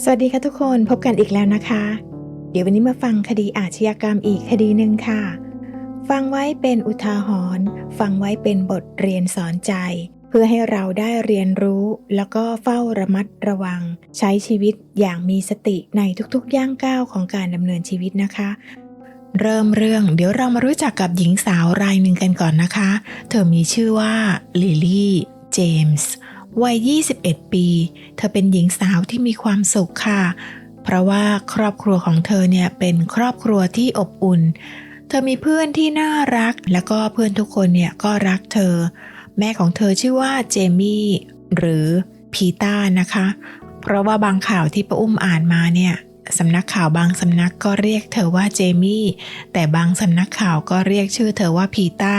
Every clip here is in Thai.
สวัสดีค่ะทุกคนพบกันอีกแล้วนะคะ เดี๋ยววันนี้มาฟังคดีอาชญากรรมอีกคดีหนึ่งค่ะ ฟังไว้เป็นอุทาหรณ์ฟังไว้เป็นบทเรียนสอนใจ เพื่อให้เราได้เรียนรู้ แล้วก็เฝ้าระมัดระวัง ใช้ชีวิตอย่างมีสติในทุกๆย่างก้าวของการดำเนินชีวิตนะคะ เริ่มเรื่องเดี๋ยวเรามารู้จักกับหญิงสาวรายหนึ่งกันก่อนนะคะ เธอมีชื่อว่าลิลลี่เจมส์ วัย 21 ปี เธอเป็นหญิงสาวที่มีความสุขค่ะ เพราะว่าครอบครัวของเธอเนี่ยเป็นครอบครัวที่อบอุ่น เธอมีเพื่อนที่น่ารัก แล้วก็เพื่อนทุกคนเนี่ยก็รักเธอ แม่ของเธอชื่อว่าเจมี่หรือพีต้านะคะ เพราะว่าบางข่าวที่ป้าอุ้มอ่านมาเนี่ยสำนักข่าวบางสำนักก็เรียกเธอว่าเจมี่ แต่บางสำนักข่าวก็เรียกชื่อเธอว่าพีต้า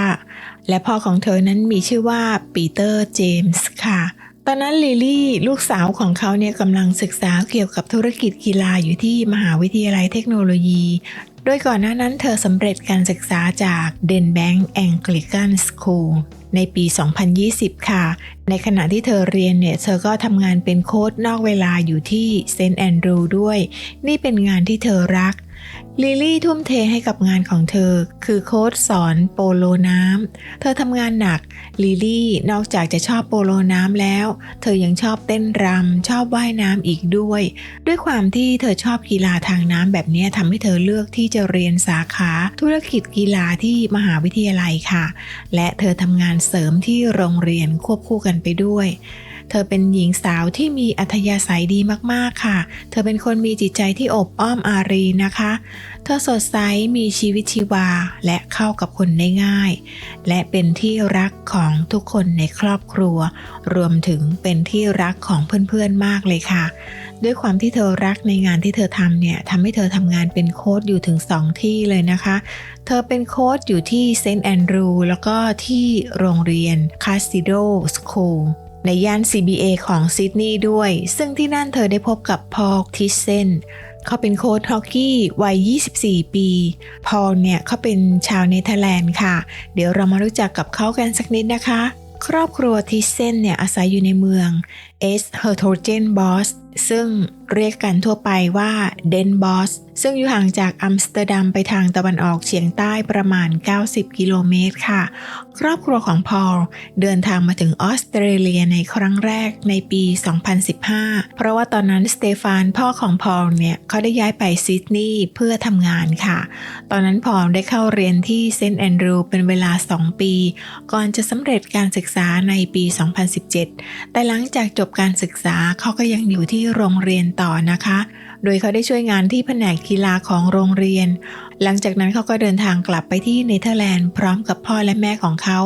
และพ่อของเธอนั้นมีชื่อว่าปีเตอร์เจมส์ค่ะ ตอนนั้นลิลลี่ลูกสาวของเขาเนี่ยกำลังศึกษาเกี่ยวกับธุรกิจกีฬาอยู่ที่มหาวิทยาลัยเทคโนโลยี โดยก่อนหน้านั้นเธอสำเร็จการศึกษาจาก Den Bank Anglican School ในปี 2020 ค่ะ ในขณะที่เธอเรียนเนี่ย เธอก็ทำงานเป็นโค้ดนอกเวลาอยู่ที่เซนต์แอนดรูด้วย นี่เป็นงานที่เธอรัก ลิลี่ทุ่มเทให้กับงานของเธอ คือโค้ดสอนโปโลน้ำ เธอทำงานหนัก ลิลี่นอกจากจะชอบโปโลน้ำแล้ว เธอยังชอบเต้นรำชอบว่ายน้ำอีกด้วย ด้วยความที่เธอชอบกีฬาทางน้ำแบบนี้ทำให้เธอเลือกที่จะเรียนสาขาธุรกิจกีฬาที่มหาวิทยาลัยค่ะ และเธอทำงานเสริมที่โรงเรียนควบคู่กันไปด้วย เธอเป็นหญิงสาวที่มีอัธยาศัยดีมากๆค่ะ เธอเป็นคนมีจิตใจที่อบอ้อมอารีนะคะ เธอสดใสมีชีวิตชีวาและเข้ากับคนได้ง่าย และเป็นที่รักของทุกคนในครอบครัว รวมถึงเป็นที่รักของเพื่อนๆมากเลยค่ะ ด้วยความที่เธอรักในงานที่เธอทำเนี่ยทำให้เธอทำงานเป็นโค้ดอยู่ถึง 2 ที่เลยนะคะ เธอเป็นโค้ดอยู่ที่เซนต์แอนดรูแล้วก็ที่โรงเรียนคาสติโดสคูล ในย่าน CBA ของซิดนีย์ด้วย ซึ่งที่นั่นเธอได้พบกับพอลทิเซนเขาเป็นโค้ชฮอกกี้วัย 24 ปี พอลเนี่ยเขาเป็นชาวเนเธอร์แลนด์ค่ะ เดี๋ยวเรามารู้จักกับเขากันสักนิดนะคะ ครอบครัวทิเซนเนี่ยอาศัยอยู่ในเมืองเอสเฮอร์โทเจนบอสซึ่ง เรียกกันทั่วไปว่าเดนบอสซึ่งอยู่ห่างจากอัมสเตอร์ดัมไปทางตะวันออกเฉียงใต้ประมาณ 90 กิโลเมตรค่ะ ครอบครัวของพอลเดินทางมาถึงออสเตรเลียในครั้งแรกในปี 2015 เพราะว่าตอนนั้นสเตฟานพ่อของพอลเนี่ยเขาได้ย้ายไปซิดนีย์เพื่อทำงานค่ะ ตอนนั้นพอลได้เข้าเรียนที่เซนต์แอนดรูเป็นเวลา 2 ปี ก่อนจะสำเร็จการศึกษาในปี 2017 แต่หลังจากจบการศึกษาเขาก็ยังอยู่ที่โรงเรียนต่อนะคะ โดยเขาได้ช่วยงานที่แผนกกีฬาของโรงเรียน หลังจากนั้นเขาก็เดินทางกลับไปที่เนเธอร์แลนด์พร้อมกับพ่อและแม่ของเขา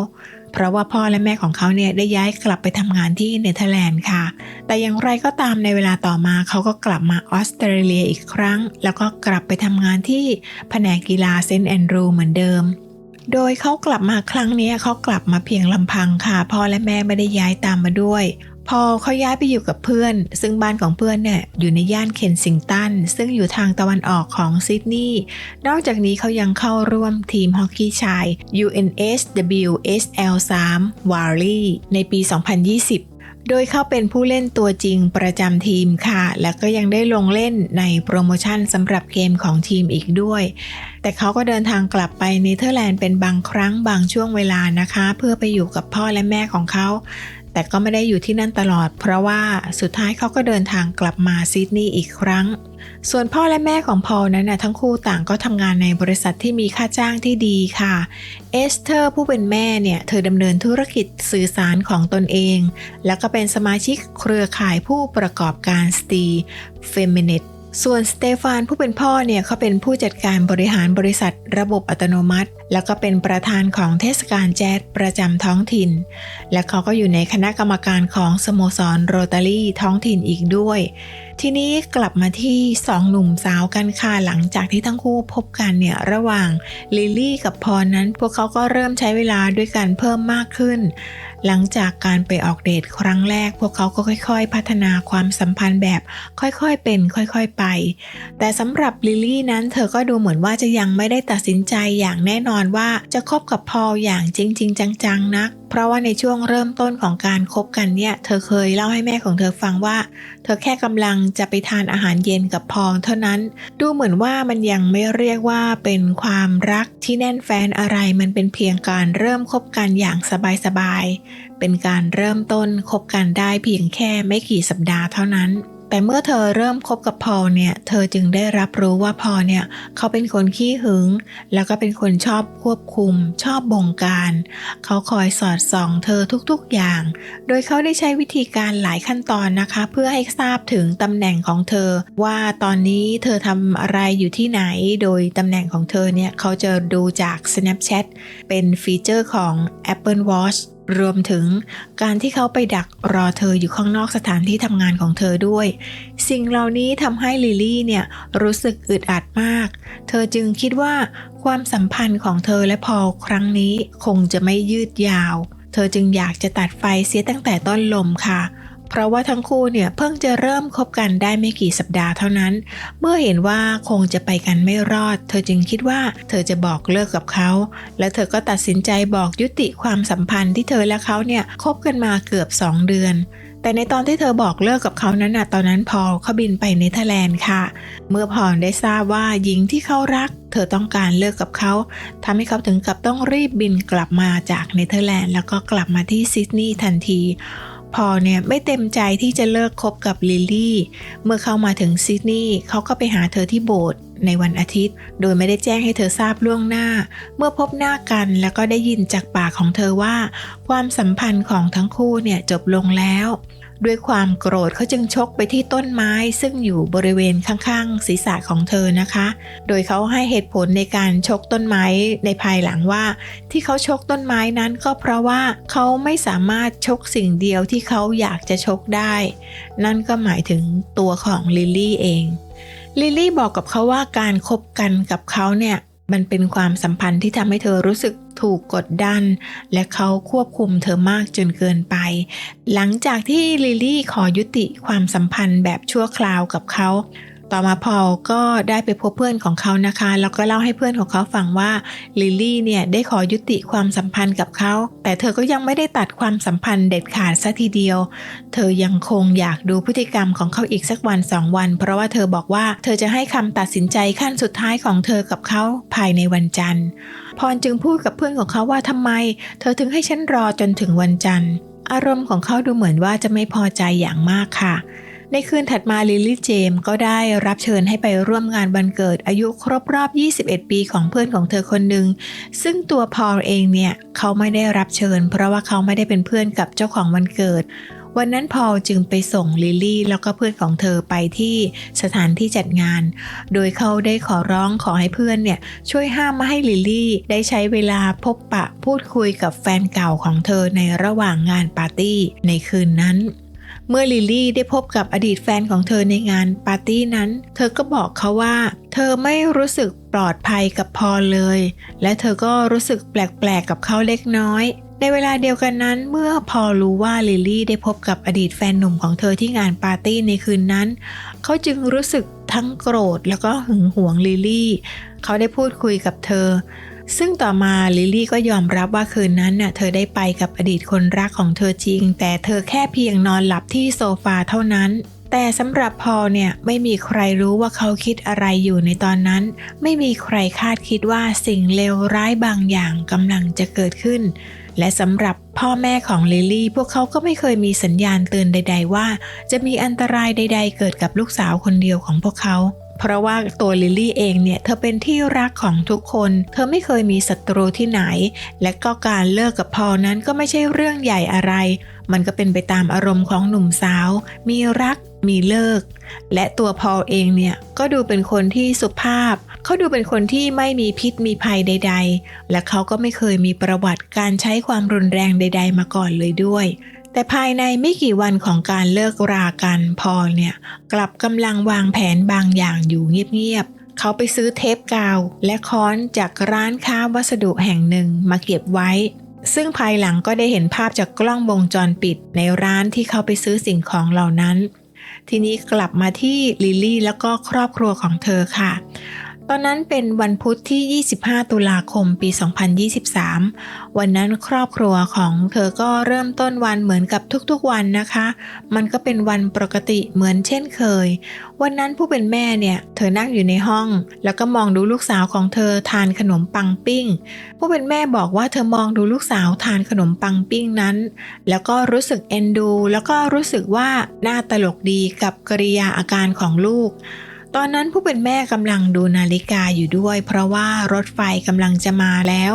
เพราะว่าพ่อและแม่ของเขาเนี่ยได้ย้ายกลับไปทำงานที่เนเธอร์แลนด์ค่ะ แต่อย่างไรก็ตามในเวลาต่อมาเขาก็กลับมาออสเตรเลียอีกครั้ง แล้วก็กลับไปทำงานที่แผนกกีฬาเซนต์แอนดรูเหมือนเดิมโดยเขากลับมาครั้งนี้เขากลับมาเพียงลำพังค่ะพ่อและแม่ไม่ได้ย้ายตามมาด้วย พอเขาย้ายไปอยู่กับเพื่อน ซึ่งบ้านของเพื่อนเนี่ยอยู่ในย่านเคนซิงตัน ซึ่งอยู่ทางตะวันออกของซิดนีย์ นอกจากนี้เขายังเข้าร่วมทีมฮอกกี้ชาย UNSWSL 3 w a r l y ในปี 2020โดยเขาเป็นผู้เล่นตัวจริงประจำทีมค่ะ แล้วก็ยังได้ลงเล่นในโปรโมชั่นสำหรับเกมของทีมอีกด้วย แต่เขาก็เดินทางกลับไปเนเธอร์แลนด์เป็นบางครั้งบางช่วงเวลานะคะ เพื่อไปอยู่กับพ่อและแม่ของเขา แต่ก็ไม่ได้อยู่ที่นั่นตลอด เพราะว่าสุดท้ายเขาก็เดินทางกลับมาซิดนีย์อีกครั้ง ส่วนพ่อและแม่ของพอลนั้นนะทั้งคู่ต่างก็ทำงานในบริษัทที่มีค่าจ้างที่ดีค่ะ เอสเธอร์ผู้เป็นแม่เนี่ยเธอดำเนินธุรกิจสื่อสารของตนเอง แล้วก็เป็นสมาชิกเครือข่ายผู้ประกอบการสตีเฟมินิต ส่วนสเตฟานผู้เป็นพ่อเนี่ยเขาเป็นผู้จัดการบริหารบริษัทระบบอัตโนมัติ แล้วก็เป็นประธานของเทศกาลแจ๊สประจำท้องถิ่น และเขาก็อยู่ในคณะกรรมการของสโมสรโรตารี่ท้องถิ่นอีกด้วย ทีนี้กลับมาที่สองหนุ่มสาวกันค่ะหลังจากที่ทั้งคู่พบกันเนี่ยระหว่างลิลลี่กับพรนั้น พวกเขาก็เริ่มใช้เวลาด้วยกันเพิ่มมากขึ้น หลังจากการไปออกเดทครั้งแรก พวกเขาก็ค่อย ๆ พัฒนาความสัมพันธ์แบบค่อยๆ เป็นค่อยๆ ไป แต่สำหรับลิลลี่นั้นเธอก็ดูเหมือนว่าจะยังไม่ได้ตัดสินใจอย่างแน่นอนว่าจะคบกับพอลอย่างจริง ๆ จังๆ นักเพราะว่าในช่วงเริ่มต้นของการคบกันเนี่ย เธอเคยเล่าให้แม่ของเธอฟังว่า เธอแค่กำลังจะไปทานอาหารเย็นกับพอลเท่านั้น ดูเหมือนว่ามันยังไม่เรียกว่าเป็นความรักที่แน่นแฟนอะไรมันเป็นเพียงการเริ่มคบกันอย่างสบายๆ เป็นการเริ่มต้นคบกันได้เพียงแค่ไม่กี่สัปดาห์เท่านั้น แต่เมื่อเธอเริ่มคบกับพอเนี่ย เธอจึงได้รับรู้ว่าพอเนี่ย เขาเป็นคนขี้หึง แล้วก็เป็นคนชอบควบคุม ชอบบงการ เขาคอยสอดส่องเธอทุกๆอย่าง โดยเขาได้ใช้วิธีการหลายขั้นตอนนะคะ เพื่อให้ทราบถึงตำแหน่งของเธอ ว่าตอนนี้เธอทำอะไรอยู่ที่ไหน โดยตำแหน่งของเธอเนี่ยเขาจะดูจาก Snapchat เป็นฟีเจอร์ของ Apple Watch รวมถึงการที่เขาไปดักรอเธออยู่ข้างนอกสถานที่ทำงานของเธอด้วย สิ่งเหล่านี้ทำให้ลิลลี่เนี่ยรู้สึกอึดอัดมาก เธอจึงคิดว่าความสัมพันธ์ของเธอและพอลครั้งนี้คงจะไม่ยืดยาว เธอจึงอยากจะตัดไฟเสียตั้งแต่ต้นลมค่ะ เพราะว่าทั้งคู่เนี่ยเพิ่งจะเริ่มคบกันได้ไม่กี่สัปดาห์เท่านั้น เมื่อเห็นว่าคงจะไปกันไม่รอด เธอจึงคิดว่าเธอจะบอกเลิกกับเขา และเธอก็ตัดสินใจบอกยุติความสัมพันธ์ที่เธอและเขาเนี่ยคบกันมาเกือบ 2 เดือน แต่ในตอนที่เธอบอกเลิกกับเขานั้นน่ะตอนนั้นพอลเขาบินไปเนเธอร์แลนด์ค่ะ เมื่อพอลได้ทราบว่าหญิงที่เขารัก เธอต้องการเลิกกับเขาทำให้เขาถึงกับต้องรีบบินกลับมาจากเนเธอร์แลนด์แล้วก็กลับมาที่ซิดนีย์ทันที พอเนี่ยไม่เต็มใจที่จะเลิกคบกับลิลลี่ เมื่อเข้ามาถึงซิดนีย์เขาก็ไปหาเธอที่โบสถ์ในวันอาทิตย์ โดยไม่ได้แจ้งให้เธอทราบล่วงหน้า เมื่อพบหน้ากันแล้วก็ได้ยินจากปากของเธอว่า ความสัมพันธ์ของทั้งคู่เนี่ยจบลงแล้ว ด้วยความโกรธเขาจึงชกไปที่ต้นไม้ซึ่งอยู่บริเวณข้างๆ ศีรษะของเธอนะคะ โดยเขาให้เหตุผลในการชกต้นไม้ในภายหลังว่า ที่เขาชกต้นไม้นั้นก็เพราะว่าเขาไม่สามารถชกสิ่งเดียวที่เขาอยากจะชกได้ นั่นก็หมายถึงตัวของลิลลี่เองลิลลี่บอกกับเขาว่าการคบกันกับเขาเนี่ย มันเป็นความสัมพันธ์ที่ทำให้เธอรู้สึกถูกกดดัน และเขาควบคุมเธอมากจนเกินไป หลังจากที่ลิลลี่ขอยุติความสัมพันธ์แบบชั่วคราวกับเขา ต่อมาพอลก็ได้ไปพบเพื่อนของเขานะคะ แล้วก็เล่าให้เพื่อนของเขาฟังว่าลิลลี่เนี่ยได้ขอยุติความสัมพันธ์กับเขา แต่เธอก็ยังไม่ได้ตัดความสัมพันธ์เด็ดขาดซะทีเดียว เธอยังคงอยากดูพฤติกรรมของเขาอีกสักวันสองวัน เพราะว่าเธอบอกว่าเธอจะให้คำตัดสินใจขั้นสุดท้ายของเธอกับเขาภายในวันจันทร์ พรจึงพูดกับเพื่อนของเขาว่าทำไม เธอถึงให้ฉันรอจนถึงวันจันทร์ อารมณ์ของเขาดูเหมือนว่าจะไม่พอใจอย่างมากค่ะ ในคืนถัดมาลิลลี่เจมส์ก็ได้รับเชิญให้ไปร่วมงานวันเกิดอายุครบรอบ 21 ปีของเพื่อนของเธอคนหนึ่ง ซึ่งตัวพอลเองเนี่ยเขาไม่ได้รับเชิญ เพราะว่าเขาไม่ได้เป็นเพื่อนกับเจ้าของวันเกิด วันนั้นพอลจึงไปส่งลิลลี่แล้วก็เพื่อนของเธอไปที่สถานที่จัดงาน โดยเขาได้ขอร้องขอให้เพื่อนเนี่ยช่วยห้ามไม่ให้ลิลลี่ได้ใช้เวลาพบปะพูดคุยกับแฟนเก่าของเธอในระหว่างงานปาร์ตี้ในคืนนั้น เมื่อลิลลี่ได้พบกับอดีตแฟนของเธอในงานปาร์ตี้นั้น เธอก็บอกเขาว่า เธอไม่รู้สึกปลอดภัยกับพอลเลย และเธอก็รู้สึกแปลกๆกับเขาเล็กน้อย ในเวลาเดียวกันนั้น เมื่อพอลรู้ว่าลิลลี่ได้พบกับอดีตแฟนหนุ่มของเธอที่งานปาร์ตี้ในคืนนั้น เขาจึงรู้สึกทั้งโกรธแล้วก็หึงหวงลิลลี่ เขาได้พูดคุยกับเธอ ซึ่งต่อมาลิลลี่ก็ยอมรับว่าคืนนั้นน่ะเธอได้ไปกับอดีตคนรักของเธอจริง แต่เธอแค่เพียงนอนหลับที่โซฟาเท่านั้น แต่สำหรับพอลเนี่ยไม่มีใครรู้ว่าเขาคิดอะไรอยู่ในตอนนั้น ไม่มีใครคาดคิดว่าสิ่งเลวร้ายบางอย่างกำลังจะเกิดขึ้น และสำหรับพ่อแม่ของลิลลี่ พวกเขาก็ไม่เคยมีสัญญาณเตือนใด ๆ ว่า จะมีอันตรายใด ๆ เกิดกับลูกสาวคนเดียวของพวกเขา เพราะว่าตัวลิลลี่เองเนี่ยเธอเป็นที่รักของทุกคน เธอไม่เคยมีศัตรูที่ไหน และก็การเลิกกับพอลนั้นก็ไม่ใช่เรื่องใหญ่อะไร มันก็เป็นไปตามอารมณ์ของหนุ่มสาว มีรักมีเลิก และตัวพอลเองเนี่ยก็ดูเป็นคนที่สุภาพ เขาดูเป็นคนที่ไม่มีพิษมีภัยใด ๆ และเขาก็ไม่เคยมีประวัติการใช้ความรุนแรงใด ๆ มาก่อนเลยด้วย แต่ภายในไม่กี่วันของการเลิกรากันพอลเนี่ย กลับกำลังวางแผนบางอย่างอยู่เงียบๆ เขาไปซื้อเทปกาว และค้อนจากร้านค้าวัสดุแห่งหนึ่งมาเก็บไว้ ซึ่งภายหลังก็ได้เห็นภาพจากกล้องวงจรปิดในร้านที่เขาไปซื้อสิ่งของเหล่านั้น ทีนี้กลับมาที่ลิลลี่แล้วก็ครอบครัวของเธอค่ะ ตอนนั้นเป็นวันพุธที่ 25 ตุลาคม ปี 2023 วันนั้นครอบครัวของเธอก็เริ่มต้นวันเหมือนกับทุกๆวันนะคะ มันก็เป็นวันปกติเหมือนเช่นเคย วันนั้นผู้เป็นแม่เนี่ย เธอนั่งอยู่ในห้อง แล้วก็มองดูลูกสาวของเธอทานขนมปังปิ้ง ผู้เป็นแม่บอกว่าเธอมองดูลูกสาวทานขนมปังปิ้งนั้น แล้วก็รู้สึกเอ็นดู แล้วก็รู้สึกว่าน่าตลกดีกับกริยาอาการของลูก ตอนนั้นผู้เป็นแม่กำลังดูนาฬิกาอยู่ด้วย เพราะว่ารถไฟกำลังจะมาแล้ว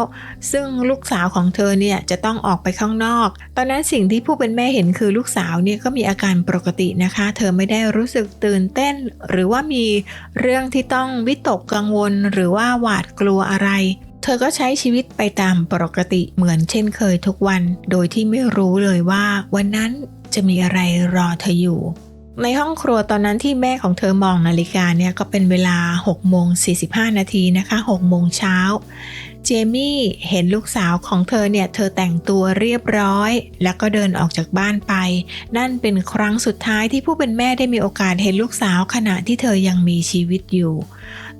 ซึ่งลูกสาวของเธอเนี่ยจะต้องออกไปข้างนอก ตอนนั้นสิ่งที่ผู้เป็นแม่เห็นคือลูกสาวเนี่ยก็มีอาการปกตินะคะ เธอไม่ได้รู้สึกตื่นเต้น หรือว่ามีเรื่องที่ต้องวิตกกังวล หรือว่าหวาดกลัวอะไรเธอก็ใช้ชีวิตไปตามปกติเหมือนเช่นเคยทุกวัน โดยที่ไม่รู้เลยว่าวันนั้นจะมีอะไรรอเธออยู่ ในห้องครัวตอนนั้นที่แม่ของเธอมองนาฬิกาเนี่ยก็เป็นเวลา6โมง45 นาทีนะคะ6โมงเช้า เจมี่เห็นลูกสาวของเธอเนี่ยเธอแต่งตัวเรียบร้อย แล้วก็เดินออกจากบ้านไป นั่นเป็นครั้งสุดท้ายที่ผู้เป็นแม่ได้มีโอกาสเห็นลูกสาวขณะที่เธอยังมีชีวิตอยู่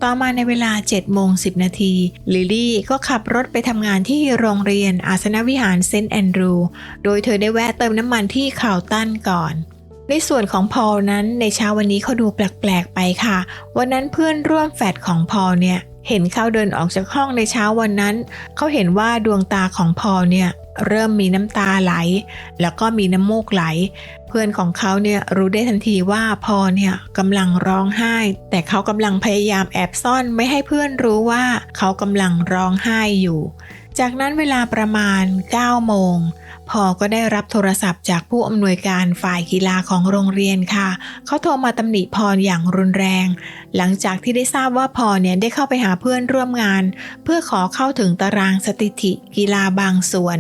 ต่อมาในเวลา7โมง10 นาทีลิลลี่ก็ขับรถไปทำงานที่โรงเรียนอาสนวิหารเซนต์แอนดรู โดยเธอได้แวะเติมน้ำมันที่ข่าวตันก่อน ในส่วนของพอลนั้นในเช้าวันนี้เขาดูแปลกๆไปค่ะ วันนั้นเพื่อนร่วมแฟดของพอลเนี่ยเห็นเขาเดินออกจากห้องในเช้าวันนั้น เขาเห็นว่าดวงตาของพอลเนี่ยเริ่มมีน้ำตาไหล แล้วก็มีน้ำมูกไหล เพื่อนของเขาเนี่ยรู้ได้ทันทีว่าพอลเนี่ยกำลังร้องไห้ แต่เขากำลังพยายามแอบซ่อนไม่ให้เพื่อนรู้ว่าเขากำลังร้องไห้อยู่ จากนั้นเวลาประมาณ9โมง พอก็ได้รับโทรศัพท์จากผู้อำนวยการฝ่ายกีฬาของโรงเรียนค่ะ เขาโทรมาตำหนิพรอย่างรุนแรง หลังจากที่ได้ทราบว่าพอเนี่ยได้เข้าไปหาเพื่อนร่วมงาน เพื่อขอเข้าถึงตารางสถิติกีฬาบางส่วน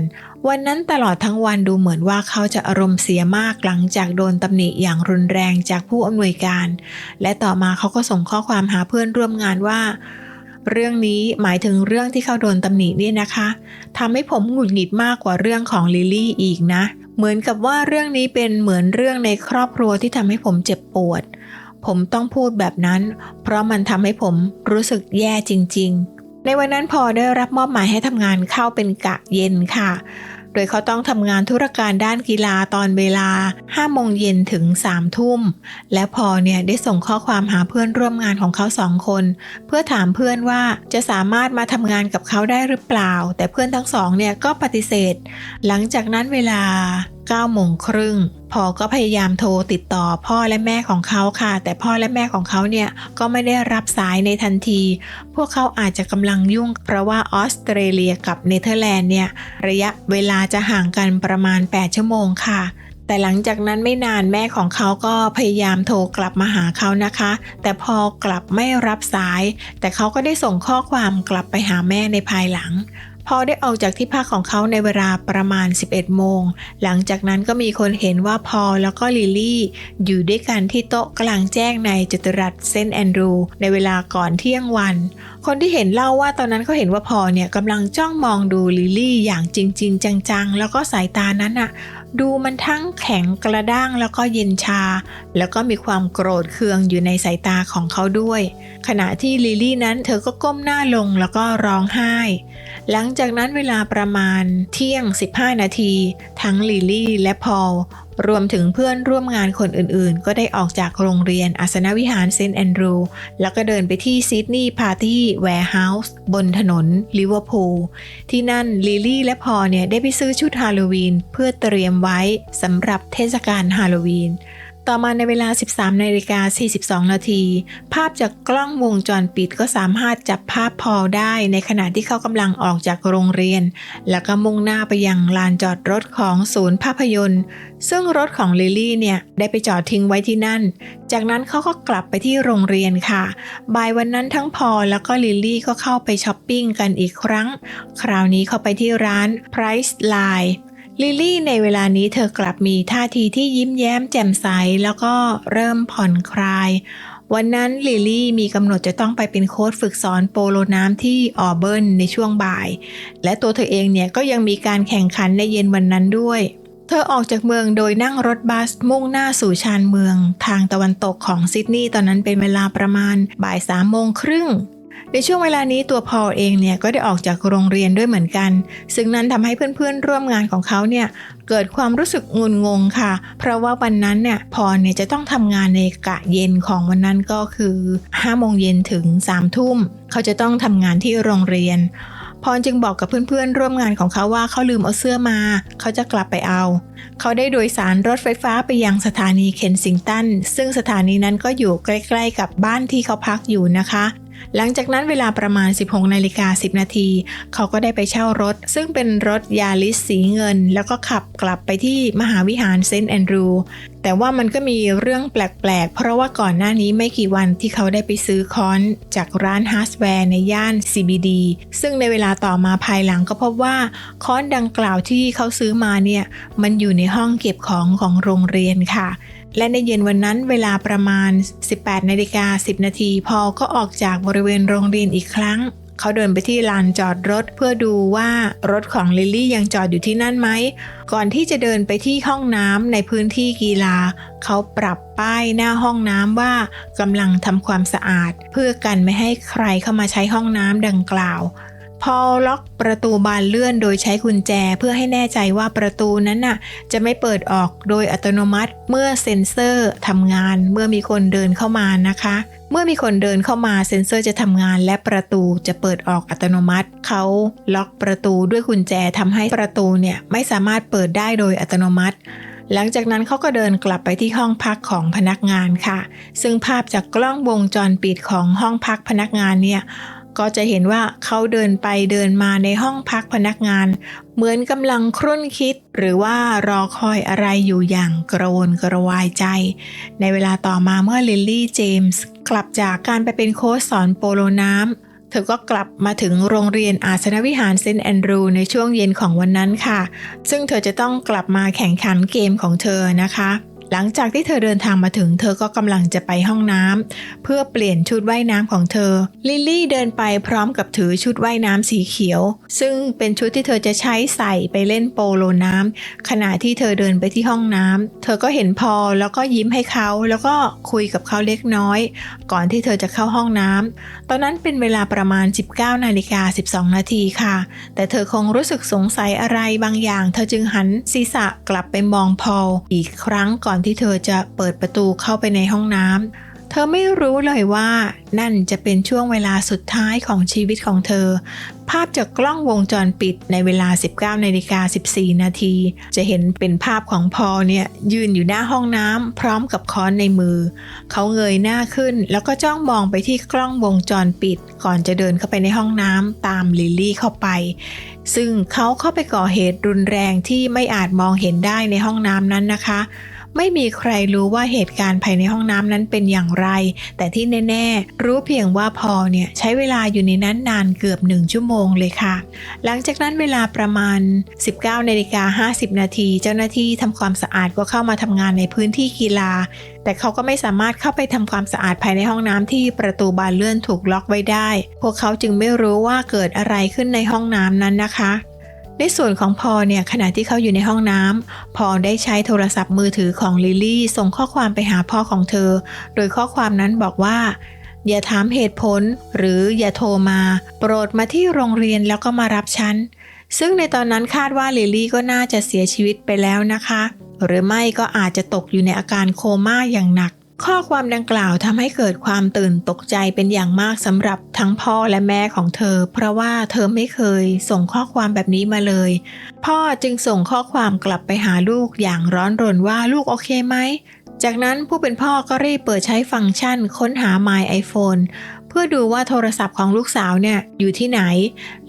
วันนั้นตลอดทั้งวันดูเหมือนว่าเขาจะอารมณ์เสียมากหลังจากโดนตำหนิอย่างรุนแรงจากผู้อำนวยการ และต่อมาเขาก็ส่งข้อความหาเพื่อนร่วมงานว่า เรื่องนี้หมายถึงเรื่องที่เขาโดนตำหนิเนี่ยนะคะทำให้ผมหงุดหงิดมากกว่าเรื่องของลิลลี่อีกนะ เหมือนกับว่าเรื่องนี้เป็นเหมือนเรื่องในครอบครัวที่ทำให้ผมเจ็บปวด ผมต้องพูดแบบนั้น เพราะมันทำให้ผมรู้สึกแย่จริง ๆ ในวันนั้นพอได้รับมอบหมายให้ทำงานเข้าเป็นกะเย็นค่ะ โดยเขาต้องทำงานธุรการด้านกีฬาตอนเวลา5โมงเย็นถึง3ทุ่ม และพอเนี่ยได้ส่งข้อความหาเพื่อนร่วมงานของเขาสองคน เพื่อถามเพื่อนว่าจะสามารถมาทำงานกับเขาได้หรือเปล่า แต่เพื่อนทั้งสองเนี่ยก็ปฏิเสธ หลังจากนั้นเวลา 9โมงครึ่งพอก็พยายามโทรติดต่อพ่อและแม่ของเขาค่ะ แต่พ่อและแม่ของเขาเนี่ยก็ไม่ได้รับสายในทันที พวกเขาอาจจะกำลังยุ่ง เพราะว่าออสเตรเลียกับเนเธอร์แลนด์เนี่ยระยะเวลาจะห่างกันประมาณ 8 ชั่วโมงค่ะ แต่หลังจากนั้นไม่นานแม่ของเขาก็พยายามโทรกลับมาหาเขานะคะ แต่พอกลับไม่รับสาย แต่เขาก็ได้ส่งข้อความกลับไปหาแม่ในภายหลัง พอได้ออกจากที่พักของเขาในเวลาประมาณ 11 โมง หลังจากนั้นก็มีคนเห็นว่าพอแล้วก็ลิลลี่ อยู่ด้วยกันที่โต๊ะกลางแจ้งในจัตุรัสเซนแอนดรูในเวลาก่อนเที่ยงวัน คนที่เห็นเล่าว่าตอนนั้นเขาเห็นว่าพอเนี่ยกำลังจ้องมองดูลิลลี่อย่างจริง ๆ จังๆ แล้วก็สายตานั้นอะดูมันทั้งแข็งกระด้างแล้วก็เย็นชา แล้วก็มีความโกรธเคืองอยู่ในสายตาของเขาด้วย ขณะที่ลิลลี่นั้นเธอก็ก้มหน้าลงแล้วก็ร้องไห้ หลังจากนั้นเวลาประมาณเที่ยง 15 นาที ทั้งลิลลี่และพอลรวมถึงเพื่อนร่วมงานคนอื่นๆ ก็ได้ออกจากโรงเรียนอาสนวิหารเซนต์แอนดรูแล้วก็เดินไปที่ซิดนีย์พาร์ตี้แวร์เฮาส์บนถนนลิเวอร์พูลที่นั่นลิลลี่และพอลเนี่ยได้ไปซื้อชุดฮาโลวีนเพื่อเตรียมไว้สำหรับเทศกาลฮาโลวีน ต่อมาในเวลา 13นาฬิกา42 นาที ภาพจากกล้องวงจรปิดก็สามารถจับภาพพอได้ในขณะที่เขากำลังออกจากโรงเรียน แล้วก็มุ่งหน้าไปยังลานจอดรถของศูนย์ภาพยนตร์ ซึ่งรถของลิลลี่เนี่ย ได้ไปจอดทิ้งไว้ที่นั่น จากนั้นเขาก็กลับไปที่โรงเรียนค่ะ บ่ายวันนั้นทั้งพอแล้วก็ลิลลี่ก็เข้าไปช้อปปิ้งกันอีกครั้ง คราวนี้เข้าไปที่ร้าน Price Line ลิลลี่ในเวลานี้เธอกลับมีท่าทีที่ยิ้มแย้มแจ่มใสแล้วก็เริ่มผ่อนคลาย วันนั้นลิลลี่มีกำหนดจะต้องไปเป็นโค้ชฝึกสอนโปโลน้ำที่ออเบิร์นในช่วงบ่าย และตัวเธอเองเนี่ยก็ยังมีการแข่งขันในเย็นวันนั้นด้วย เธอออกจากเมืองโดยนั่งรถบัสมุ่งหน้าสู่ชานเมือง ทางตะวันตกของซิดนีย์ตอนนั้นเป็นเวลาประมาณบ่ายสามโมงครึ่ง ในช่วงเวลานี้ตัวพอลเองเนี่ยก็ได้ออกจากโรงเรียนด้วยเหมือนกัน ซึ่งนั้นทำให้เพื่อนๆ ร่วมงานของเขาเนี่ยเกิดความรู้สึกงุนงงค่ะ เพราะว่าวันนั้นเนี่ยพอลเนี่ยจะต้องทำงานในกะเย็นของวันนั้นก็คือ5โมงเย็นถึง3ทุ่ม เขาจะต้องทำงานที่โรงเรียนพรจึงบอกกับเพื่อนๆ ร่วมงานของเขาว่าเขาลืมเอาเสื้อมา เขาจะกลับไปเอา เขาได้โดยสารรถไฟฟ้าไปยังสถานีเคนซิงตัน ซึ่งสถานีนั้นก็อยู่ใกล้ ๆ กับบ้านที่เขาพักอยู่นะคะ หลังจากนั้นเวลาประมาณ 16นาฬิกา10 นาที เขาก็ได้ไปเช่ารถ ซึ่งเป็นรถยาริสสีเงิน แล้วก็ขับกลับไปที่มหาวิหารเซนต์แอนดรูแต่ว่ามันก็มีเรื่องแปลกๆ เพราะว่าก่อนหน้านี้ไม่กี่วันที่เขาได้ไปซื้อค้อนจากร้านฮาร์ดแวร์ในย่าน CBD ซึ่งในเวลาต่อมาภายหลังก็พบว่าค้อนดังกล่าวที่เขาซื้อมาเนี่ย มันอยู่ในห้องเก็บของของโรงเรียนค่ะ และในเย็นวันนั้นเวลาประมาณ 18นาฬิกา10 นาที พอลก็ออกจากบริเวณโรงเรียนอีกครั้ง เขาเดินไปที่ลานจอดรถเพื่อดูว่ารถของลิลลี่ยังจอดอยู่ที่นั่นไหม ก่อนที่จะเดินไปที่ห้องน้ำในพื้นที่กีฬา เขาปรับป้ายหน้าห้องน้ำว่ากำลังทำความสะอาด เพื่อกันไม่ให้ใครเข้ามาใช้ห้องน้ำดังกล่าว พอล็อกประตูบานเลื่อนโดยใช้กุญแจเพื่อให้แน่ใจว่าประตูนั้นน่ะจะไม่เปิดออกโดยอัตโนมัติเมื่อเซ็นเซอร์ทำงานเมื่อมีคนเดินเข้ามานะคะ เมื่อมีคนเดินเข้ามาเซ็นเซอร์จะทำงานและประตูจะเปิดออกอัตโนมัติ เขาล็อกประตูด้วยกุญแจทำให้ประตูเนี่ยไม่สามารถเปิดได้โดยอัตโนมัติหลังจากนั้นเขาก็เดินกลับไปที่ห้องพักของพนักงานค่ะ ซึ่งภาพจากกล้องวงจรปิดของห้องพักพนักงานเนี่ย ก็จะเห็นว่าเขาเดินไปเดินมาในห้องพักพนักงาน เหมือนกำลังครุ่นคิด หรือว่ารอคอยอะไรอยู่อย่างกระวนกระวายใจ ในเวลาต่อมาเมื่อลิลลี่เจมส์กลับจากการไปเป็นโค้ชสอนโปโลน้ำเธอก็กลับมาถึงโรงเรียนอาสนวิหารเซนต์แอนดรูในช่วงเย็นของวันนั้นค่ะ ซึ่งเธอจะต้องกลับมาแข่งขันเกมของเธอนะคะ หลังจากที่เธอเดินทางมาถึง เธอก็กำลังจะไปห้องน้ำเพื่อเปลี่ยนชุดว่ายน้ำของเธอ ลิลลี่เดินไปพร้อมกับถือชุดว่ายน้ำสีเขียว ซึ่งเป็นชุดที่เธอจะใช้ใส่ไปเล่นโปโลน้ำขณะที่เธอเดินไปที่ห้องน้ำเธอก็เห็นพอลแล้วก็ยิ้มให้เขาแล้วก็คุยกับเขาเล็กน้อย ก่อนที่เธอจะเข้าห้องน้ำตอนนั้นเป็นเวลาประมาณ 19นาฬิกา12 นาทีค่ะ แต่เธอคงรู้สึกสงสัยอะไรบางอย่าง เธอจึงหันศีรษะกลับไปมองพอลอีกครั้งก่อนที่เธอจะเปิดประตูเข้าไปในห้องน้ำเธอไม่รู้เลยว่า นั่นจะเป็นช่วงเวลาสุดท้ายของชีวิตของเธอ ภาพจากกล้องวงจรปิดในเวลา 19นาฬิกา14 นาที จะเห็นเป็นภาพของพอเนี่ยยืนอยู่หน้าห้องน้ำพร้อมกับค้อนในมือ เขาเงยหน้าขึ้น แล้วก็จ้องมองไปที่กล้องวงจรปิด ก่อนจะเดินเข้าไปในห้องน้ำตามลิลลี่เข้าไป ซึ่งเขาเข้าไปก่อเหตุรุนแรงที่ไม่อาจมองเห็นได้ในห้องน้ำนั้นนะคะ ไม่มีใครรู้ว่าเหตุการณ์ภายในห้องน้ำนั้นเป็นอย่างไร แต่ที่แน่ ๆ รู้เพียงว่าพอลเนี่ยใช้เวลาอยู่ในนั้นนานเกือบหนึ่งชั่วโมงเลยค่ะ หลังจากนั้นเวลาประมาณ 19นาฬิกา50 นาที เจ้าหน้าที่ทำความสะอาดก็เข้ามาทำงานในพื้นที่กีฬา แต่เขาก็ไม่สามารถเข้าไปทำความสะอาดภายในห้องน้ำที่ประตูบานเลื่อนถูกล็อกไว้ได้ พวกเขาจึงไม่รู้ว่าเกิดอะไรขึ้นในห้องน้ำนั้นนะคะ ในส่วนของพอเนี่ยขณะที่เขาอยู่ในห้องน้ำพอได้ใช้โทรศัพท์มือถือของลิลลี่ส่งข้อความไปหาพ่อของเธอ โดยข้อความนั้นบอกว่า อย่าถามเหตุผล หรืออย่าโทรมา โปรดมาที่โรงเรียนแล้วก็มารับฉัน ซึ่งในตอนนั้นคาดว่าลิลลี่ก็น่าจะเสียชีวิตไปแล้วนะคะ หรือไม่ก็อาจจะตกอยู่ในอาการโคม่าอย่างหนัก ข้อความดังกล่าวทำให้เกิดความตื่นตกใจเป็นอย่างมากสำหรับทั้งพ่อและแม่ของเธอ เพราะว่าเธอไม่เคยส่งข้อความแบบนี้มาเลย พ่อจึงส่งข้อความกลับไปหาลูกอย่างร้อนรนว่าลูกโอเคไหม จากนั้นผู้เป็นพ่อก็รีบเปิดใช้ฟังก์ชันค้นหา My iPhone เพื่อดูว่าโทรศัพท์ของลูกสาวเนี่ยอยู่ที่ไหน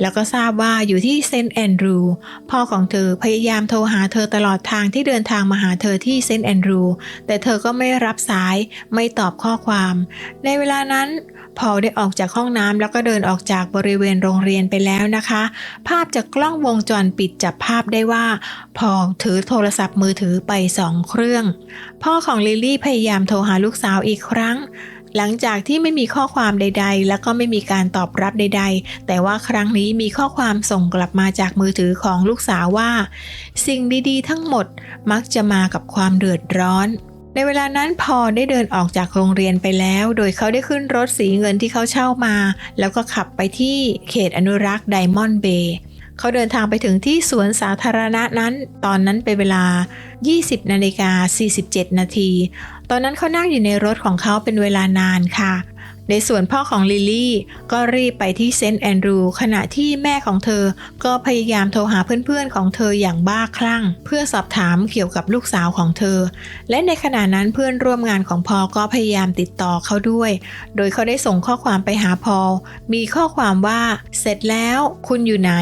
แล้วก็ทราบว่าอยู่ที่เซนต์แอนดรูพ่อของเธอพยายามโทรหาเธอตลอดทางที่เดินทางมาหาเธอที่เซนต์แอนดรูแต่เธอก็ไม่รับสายไม่ตอบข้อความ ในเวลานั้นพอได้ออกจากห้องน้ำแล้วก็เดินออกจากบริเวณโรงเรียนไปแล้วนะคะ ภาพจากกล้องวงจรปิดจับภาพได้ว่า พอถือโทรศัพท์มือถือไปสองเครื่อง พ่อของลิลลี่พยายามโทรหาลูกสาวอีกครั้ง หลังจากที่ไม่มีข้อความใด ๆ แล้วก็ไม่มีการตอบรับใด ๆ แต่ว่าครั้งนี้มีข้อความส่งกลับมาจากมือถือของลูกสาวว่า สิ่งดีๆ ทั้งหมดมักจะมากับความเดือดร้อนในเวลานั้นพอได้เดินออกจากโรงเรียนไปแล้ว โดยเขาได้ขึ้นรถสีเงินที่เขาเช่ามา แล้วก็ขับไปที่เขตอนุรักษ์ไดมอนด์เบย์เขาเดินทางไปถึงที่สวนสาธารณะนั้น ตอนนั้นเป็นเวลา 20นาฬิกา47 นาที อนนั้นเขานั่งอยู่ในรถของเขาเป็นเวลานานค่ะ ในส่วนพ่อของลิลลี่ก็รีบไปที่เซนต์แอนดรูขณะที่แม่ของเธอ ก็พยายามโทรหาเพื่อนๆของเธออย่างบ้าคลั่ง เพื่อสอบถามเกี่ยวกับลูกสาวของเธอ และในขณะนั้นเพื่อนร่วมงานของพอก็พยายามติดต่อเขาด้วย โดยเขาได้ส่งข้อความไปหาพอมีข้อความว่า เสร็จแล้ว คุณอยู่ไหน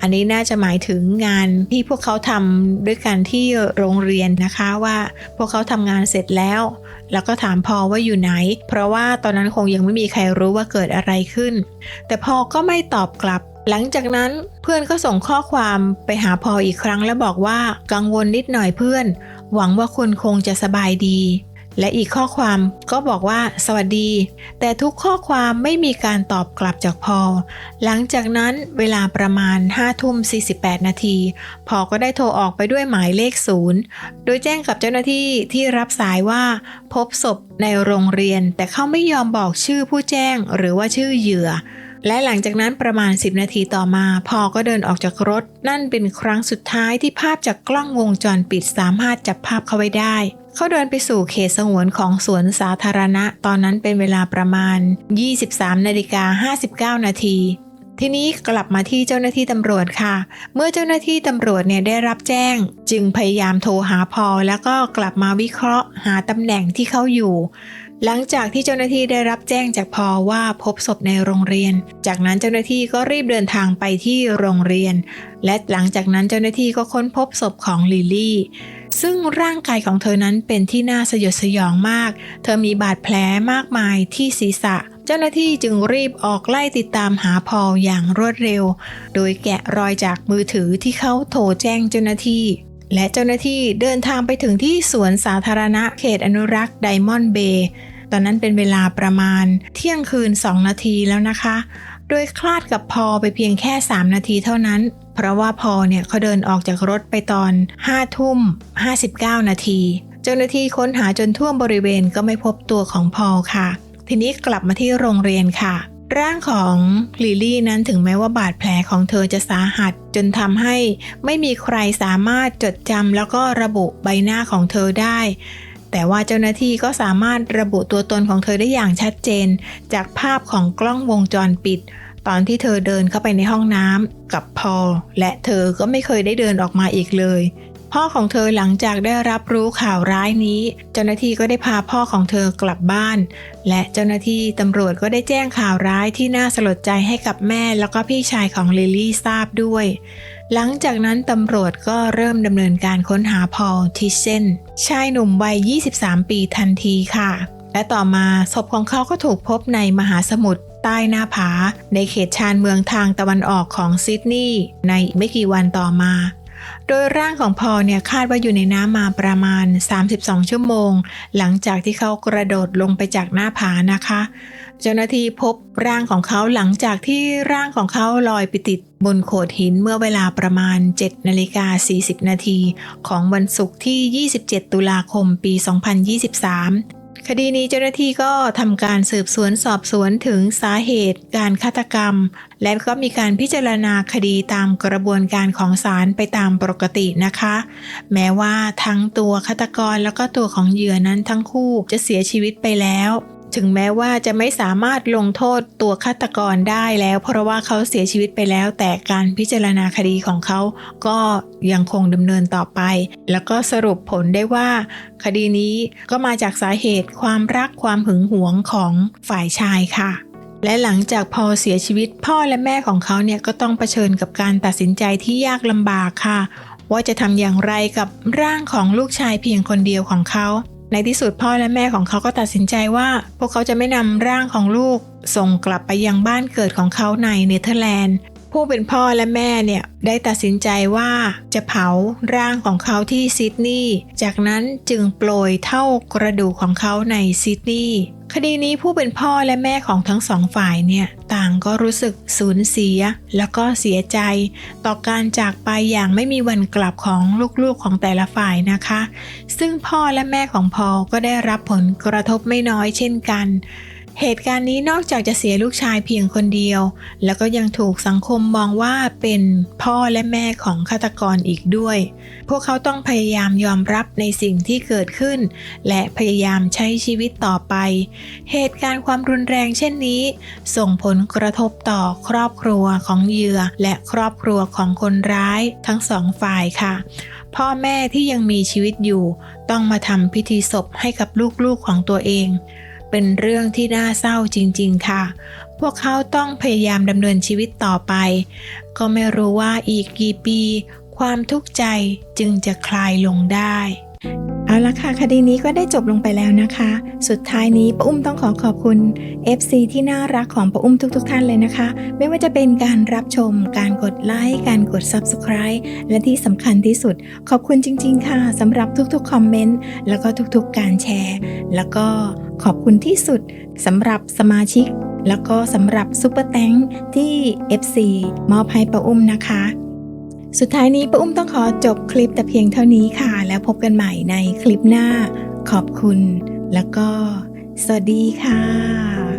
อันนี้น่าจะหมายถึงงานที่พวกเขาทำด้วยกันที่โรงเรียนนะคะว่าพวกเขาทำงานเสร็จแล้ว แล้วก็ถามพอว่าอยู่ไหน เพราะว่าตอนนั้นคงยังไม่มีใครรู้ว่าเกิดอะไรขึ้น แต่พอก็ไม่ตอบกลับ หลังจากนั้นเพื่อนก็ส่งข้อความไปหาพออีกครั้ง แล้วบอกว่ากังวลนิดหน่อยเพื่อน หวังว่าคุณคงจะสบายดี และอีกข้อความก็บอกว่าสวัสดี แต่ทุกข้อความไม่มีการตอบกลับจากพอหลังจากนั้นเวลาประมาณ5ทุ่ม48 นาทีพอก็ได้โทรออกไปด้วยหมายเลขศูนย์โดยแจ้งกับเจ้าหน้าที่ที่รับสายว่า พบศพในโรงเรียน แต่เขาไม่ยอมบอกชื่อผู้แจ้งหรือว่าชื่อเหยื่อและหลังจากนั้นประมาณ 10 นาทีต่อมา พอก็เดินออกจากรถ นั่นเป็นครั้งสุดท้ายที่ภาพจากกล้องวงจรปิดสามารถจับภาพเขาไว้ได้ เขาเดินไปสู่เขตสงวนของสวนสาธารณะ ตอนนั้นเป็นเวลาประมาณ 23นาฬิกา59 นาที ทีนี้กลับมาที่เจ้าหน้าที่ตำรวจค่ะ เมื่อเจ้าหน้าที่ตำรวจเนี่ยได้รับแจ้ง จึงพยายามโทรหาพอแล้วก็กลับมาวิเคราะห์ หาตำแหน่งที่เขาอยู่ หลังจากที่เจ้าหน้าที่ได้รับแจ้งจากพอว่าพบศพในโรงเรียน จากนั้นเจ้าหน้าที่ก็รีบเดินทางไปที่โรงเรียน และหลังจากนั้นเจ้าหน้าที่ก็ค้นพบศพของลิลลี่ ซึ่งร่างกายของเธอนั้นเป็นที่น่าสยดสยองมาก เธอมีบาดแผลมากมายที่ศีรษะ เจ้าหน้าที่จึงรีบออกไล่ติดตามหาพอลอย่างรวดเร็ว โดยแกะรอยจากมือถือที่เขาโทรแจ้งเจ้าหน้าที่ และเจ้าหน้าที่เดินทางไปถึงที่สวนสาธารณะเขตอนุรักษ์ไดมอนด์เบย์ตอนนั้นเป็นเวลาประมาณเที่ยงคืน 2 นาทีแล้วนะคะ โดยคลาดกับพอไปเพียงแค่ 3 นาทีเท่านั้น เพราะว่าพอเนี่ยเขาเดินออกจากรถไปตอน5ทุ่ม59 นาที เจ้าหน้าที่ค้นหาจนทั่วบริเวณก็ไม่พบตัวของพอค่ะ ทีนี้กลับมาที่โรงเรียนค่ะ ร่างของลิลลี่นั้นถึงแม้ว่าบาดแผลของเธอจะสาหัส จนทำให้ไม่มีใครสามารถจดจำแล้วก็ระบุใบหน้าของเธอได้แต่ว่าเจ้าหน้าที่ก็สามารถระบุตัวตนของเธอได้อย่างชัดเจน จากภาพของกล้องวงจรปิด ตอนที่เธอเดินเข้าไปในห้องน้ำกับพอลและเธอก็ไม่เคยได้เดินออกมาอีกเลย พ่อของเธอหลังจากได้รับรู้ข่าวร้ายนี้ เจ้าหน้าที่ก็ได้พาพ่อของเธอกลับบ้าน และเจ้าหน้าที่ตำรวจก็ได้แจ้งข่าวร้ายที่น่าสลดใจให้กับแม่แล้วก็พี่ชายของลิลลี่ทราบด้วย หลังจากนั้นตำรวจก็เริ่มดำเนินการค้นหาพอลทิเชนชายหนุ่มวัย 23 ปีทันทีค่ะและต่อมาศพของเขาก็ถูกพบในมหาสมุทร ใต้หน้าผา ในเขตชานเมืองทางตะวันออกของซิดนีย์ในไม่กี่วันต่อมา โดยร่างของพอเนี่ยคาดว่าอยู่ในน้ำมาประมาณ 32 ชั่วโมง หลังจากที่เขากระโดดลงไปจากหน้าผานะคะ เจ้าหน้าที่พบร่างของเขาหลังจากที่ร่างของเขาลอยไปติดบนโขดหินเมื่อเวลาประมาณ 7 นาฬิกา 40 นาที ของวันศุกร์ที่ 27 ตุลาคม ปี 2023 คดีนี้เจ้าหน้าที่ก็ทำการสืบสวนสอบสวนถึงสาเหตุการฆาตกรรม และก็มีการพิจารณาคดีตามกระบวนการของศาลไปตามปกตินะคะ แม้ว่าทั้งตัวฆาตกรแล้วก็ตัวของเหยื่อนั้นทั้งคู่จะเสียชีวิตไปแล้ว ถึงแม้ว่าจะไม่สามารถลงโทษตัวฆาตกรได้แล้ว เพราะว่าเขาเสียชีวิตไปแล้ว แต่การพิจารณาคดีของเขาก็ยังคงดำเนินต่อไป แล้วก็สรุปผลได้ว่า คดีนี้ก็มาจากสาเหตุความรักความหึงหวงของฝ่ายชายค่ะ และหลังจากพอเสียชีวิตพ่อและแม่ของเขาเนี่ยก็ต้องเผชิญกับการตัดสินใจที่ยากลำบากค่ะ ว่าจะทำอย่างไรกับร่างของลูกชายเพียงคนเดียวของเขา ในที่สุดพ่อและแม่ของเขาก็ตัดสินใจว่า พวกเขาจะไม่นำร่างของลูก ส่งกลับไปยังบ้านเกิดของเขาในเนเธอร์แลนด์ ผู้เป็นพ่อและแม่เนี่ยได้ตัดสินใจว่าจะเผาร่างของเขาที่ซิดนีย์จากนั้นจึงโปรยเท่ากระดูกของเขาในซิดนีย์ คดีนี้ผู้เป็นพ่อและแม่ของทั้งสองฝ่ายเนี่ยต่างก็รู้สึกสูญเสีย แล้วก็เสียใจ ต่อการจากไปอย่างไม่มีวันกลับของลูกๆของแต่ละฝ่ายนะคะ ซึ่งพ่อและแม่ของพอลก็ได้รับผลกระทบไม่น้อยเช่นกัน เหตุการณ์นี้นอกจากจะเสียลูกชายเพียงคนเดียว แล้วก็ยังถูกสังคมมองว่าเป็นพ่อและแม่ของฆาตกรอีกด้วย พวกเขาต้องพยายามยอมรับในสิ่งที่เกิดขึ้น และพยายามใช้ชีวิตต่อไป เหตุการณ์ความรุนแรงเช่นนี้ ส่งผลกระทบต่อครอบครัวของเหยื่อ และครอบครัวของคนร้ายทั้งสองฝ่ายค่ะ พ่อแม่ที่ยังมีชีวิตอยู่ ต้องมาทำพิธีศพให้กับลูกๆของตัวเอง เป็นเรื่องที่น่าเศร้าจริง ๆ ค่ะ พวกเขาต้องพยายามดำเนินชีวิตต่อไป ก็ไม่รู้ว่าอีกกี่ปี ความทุกข์ใจจึงจะคลายลงได้ เอาละค่ะคดีนี้ก็ได้จบลงไปแล้วนะคะ สุดท้ายนี้ป้าอุ้มต้องขอขอบคุณ FC ที่น่ารักของป้าอุ้มทุกๆทท่านเลยนะคะ ไม่ว่าจะเป็นการรับชม การกดไลค์การกด Subscribe และที่สำคัญที่สุด ขอบคุณจริง ๆ ค่ะสำหรับทุกๆคอมเมนต์แล้วก็ทุกๆ การแชร์ แล้วก็ขอบคุณที่สุดสำหรับสมาชิก แล้วก็สำหรับซุปเปอร์แตงที่ FC มอบให้ป้าอุ้มนะคะ สุดท้ายนี้ป้าอุ้มต้องขอจบคลิปแต่เพียงเท่านี้ค่ะ แล้วพบกันใหม่ในคลิปหน้า ขอบคุณ แล้วก็ สวัสดีค่ะ